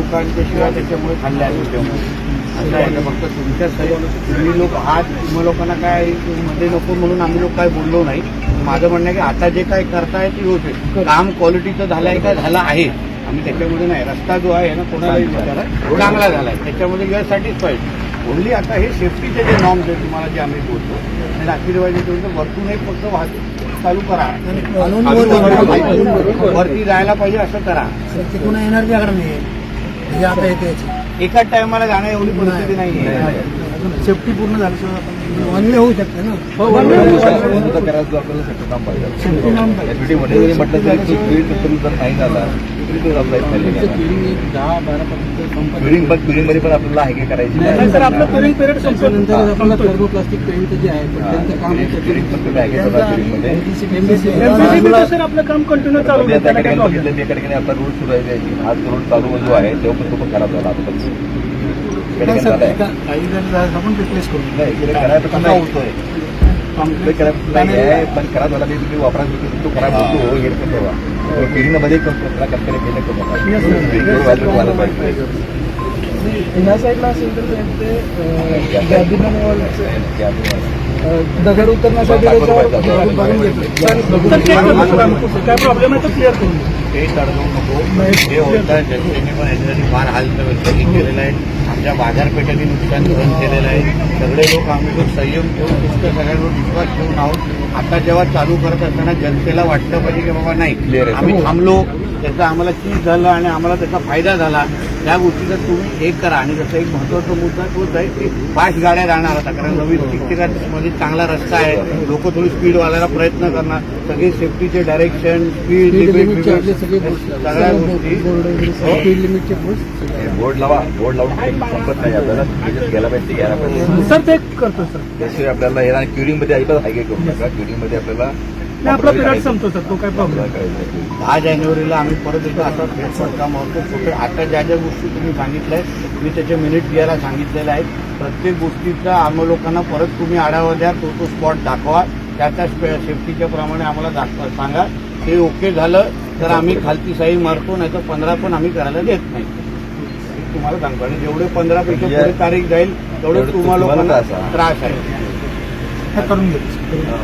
लोकांच्या शिवाय त्याच्यामुळे खाल्ल्या असं आहे ना, फक्त तुमच्या सही तुम्ही लोक आज तुम्हा लोकांना काय मध्ये नको म्हणून आम्ही लोक काय बोललो नाही. माझं म्हणणं आहे की आता जे काय करताय ते होते काम क्वालिटीचं झालं आहे का? झालं आहे. आम्ही त्याच्यामध्ये नाही. रस्ता जो आहे ना कोणालाही विचारा. चांगला झाला आहे त्याच्यामध्ये युअर सॅटिस्फाईड ओनली आता हे सेफ्टीचे जे नॉर्म्स आहेत तुम्हाला जे आम्ही बोलतो आणि नागपूरवाडी तेवढं वरतून एक फक्त वाहतूक चालू करा. वरती जायला पाहिजे असं करा. तिकडून येणार बी आकडे नाही? हे आता येते एकाच टायमाला जाणं एवढी परिस्थिती नाही सेफ्टी पूर्ण झाल्याशिवाय आपण वन वे होऊ शकते ना. करायचं आपल्याला सेफ्टी काम पाहिजे. मध्ये जरी म्हटलं तरी तो जर नाही झाला. बिल्डिंग पण बिल्डिंगमध्ये पण आपल्याला आहे करायची. नंतर आपलं क्युरिंग पिरियड संपल्यानंतर आपल्याला थर्मोप्लास्टिक पेंट जे आहे त्यांचं काम बिल्डिंग पण तुम्ही आहे का बिल्डिंगमध्ये? एमपीसी सर आपलं काम कंटिन्यू चालू आता बघितलं त्या ठिकाणी आपला रूल सुरू आहे जे आज रोड चालू जो आहे पण तो पण खराब झाला आता. काही जण आपण रिप्लेस करू. नाही, इकडे करायला पण कसा होतोय? खराब नाही आहे पण खराब तो खराब होतो हे कंपनी केलं ह्या साईडला असेल तर दगड उतरण्यासाठी काय प्रॉब्लेम आहे तो क्लिअर करून. ते तडजोड नको. ते होतं जनतेने पण याच्यासाठी फार हाल केलेला आहे. आमच्या बाजारपेठेने नुकसान सहन केलेलं आहे. सगळे लोक आम्ही लोक संयम ठेवून नुसतं सगळ्यांवर विश्वास ठेवून आहोत. आता जेव्हा चालू करत असताना जनतेला वाटलं पाहिजे की बाबा नाही. आम्ही थांबलो. त्याचा आम्हाला चीज झालं आणि आम्हाला त्याचा फायदा झाला त्या गोष्टीचा तुम्ही एक करा. आणि जसं एक महत्त्वाचा मुद्दा तोच आहे की फास्ट गाड्या राहणार आता कारण नवीन ठिकठिकाणमध्ये चांगला रस्ता आहे. लोक थोडी स्पीड वाढायला प्रयत्न करणार. सगळे सेफ्टीचे डायरेक्शन स्पीड लिमिट सगळ्या गोष्टी. बोर्ड बोर्ड लावा. बोर्ड लावून संपत नाही. आपल्याला त्याच्यात गेला पाहिजे घ्यायला पाहिजे. सर ते करतो सर त्याशिवाय आपल्याला हे क्युरिंगमध्ये अजिबात हायगे करू नका क्युरिंगमध्ये आपल्याला आपला पिरियड संपतो सर तो काय प्रॉब्लेम. दहा जानेवारीला आम्ही परत एकदा असा फेरफार काम होतो कुठे आता ज्या ज्या गोष्टी तुम्ही सांगितल्या मी त्याचे मिनिट घ्यायला सांगितलेले आहेत प्रत्येक गोष्टीचा आम्हा लोकांना परत तुम्ही आढावा द्या तो तो स्पॉट दाखवा. त्या त्या सेफ्टीच्या प्रमाणे आम्हाला दाखवा सांगा. ते ओके झालं तर आम्ही खालती साई मारतो नाही तर पंधरा पण आम्ही करायला देत नाही. हे तुम्हाला सांगतो. आणि जेवढे पंधरा पैकी पुढे तारीख जाईल तेवढे तुम्हाला लोकांना त्रास आहे. त्रास आहे. करून घेतो